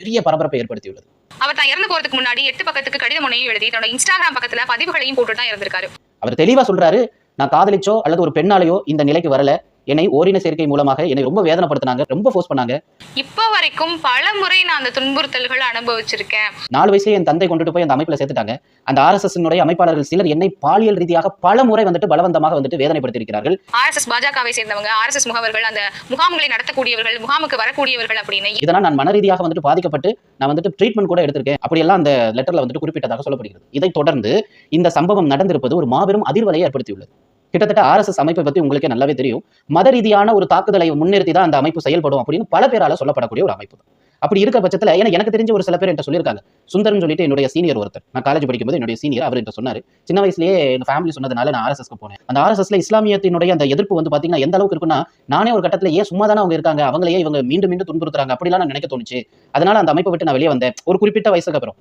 பெரிய பரபரப்பை ஏற்படுத்தியுள்ளது. அவர் தான் இறந்து போறதுக்கு முன்னாடி எட்டு பக்கத்துக்கு கடிதம் ஒன்றையும் எழுதி தன்னோட இன்ஸ்டாகிராம் பக்கத்துல பதிவுகளையும் போட்டு தான் இருந்திருக்காரு அவர் தெளிவா சொல்றாரு நான் காதலிச்சோ அல்லது ஒரு பெண்ணாலேயோ இந்த நிலைக்கு வரல. என்னை ஓரின சேர்க்கை மூலமாக என்னை ரொம்ப வேதனைப்படுத்தினாங்க ரொம்ப ஃபோர்ஸ் பண்ணாங்க. இப்போ வரைக்கும் பல முறை நான் அந்த துன்புறுத்தல்கள் அனுபவிச்சிருக்கேன். நாலு வயசுல என் தந்தை கொண்டுட்டு போய் அந்த அமைப்புல சேர்த்துட்டாங்க. அந்த ஆர்எஸ்எஸ் அமைப்பாளர்கள் சிலர் என்னை பாலியல் ரீதியாக பல முறை வந்துட்டு பலவந்தமாக வந்துட்டு வேதனைப்படுத்தி இருக்கிறார்கள் ஆர்எஸ்எஸ் பாஜகவை சேர்ந்தவங்க ஆர்எஸ்எஸ் முகவர்கள் அந்த முகாம்களை நடத்தக்கூடியவர்கள் முகாமுக்கு வரக்கூடியவர்கள் அப்படின்னு இதனால் நான் மன ரீதியாக வந்துட்டு பாதிக்கப்பட்டு நான் வந்துட்டு ட்ரீட்மெண்ட் கூட எடுத்திருக்கேன். அப்படியெல்லாம் அந்த லெட்டர்ல வந்துட்டு குறிப்பிட்டதாக சொல்லப்படுகிறது. இதைத் தொடர்ந்து இந்த சம்பவம் நடந்திருப்பது ஒரு மாபெரும் அதிர்வலையை ஏற்படுத்தியுள்ளது. கிட்டத்தட்ட ஆர்எஸ்எஸ் அமைப்பை பற்றி உங்களுக்கே நல்லாவே தெரியும். மத ரீதியான ஒரு தாக்குதலை முன்னிறுத்தி தான் அந்த அமைப்பு செயல்படும் அப்படின்னு பல பேரால் சொல்லப்படக்கூடிய ஒரு அமைப்பு. தான் அப்படி இருக்க பட்சத்தில் ஏன்னா எனக்கு தெரிஞ்ச ஒரு சில பேர் என்கிட்ட சொல்லியிருக்காங்க. சுந்தர்னு சொல்லிட்டு என்னுடைய சீனியர் ஒருத்தர். நான் காலேஜ் படிக்கும்போது என்னுடைய சீனியர் அவர் என்கிட்ட சொன்னார். சின்ன வயசுலேயே என் ஃபேமிலி சொன்னதுனால நான் ஆர்எஸ்எஸ்க்கு போனேன். அந்த ஆர்எஸ்எஸ்ல இஸ்லாமியத்தினுடைய அந்த எதிர்ப்பு வந்து பார்த்தீங்கன்னா எந்த அளவுக்கு இருக்குன்னா நானே ஒரு கட்டத்தில் ஏன் சும்மா தானே அவங்க இருக்காங்க அவங்களையே இவங்க மீண்டும் மீண்டும் துன்புறுத்துறாங்க அப்படிலாம் நான் நினைக்க தோணுச்சு. அதனால அந்த அமைப்பை விட்டு நான் வெளியே வந்தேன். ஒரு குறிப்பிட்ட வயசுக்கு அப்புறம்.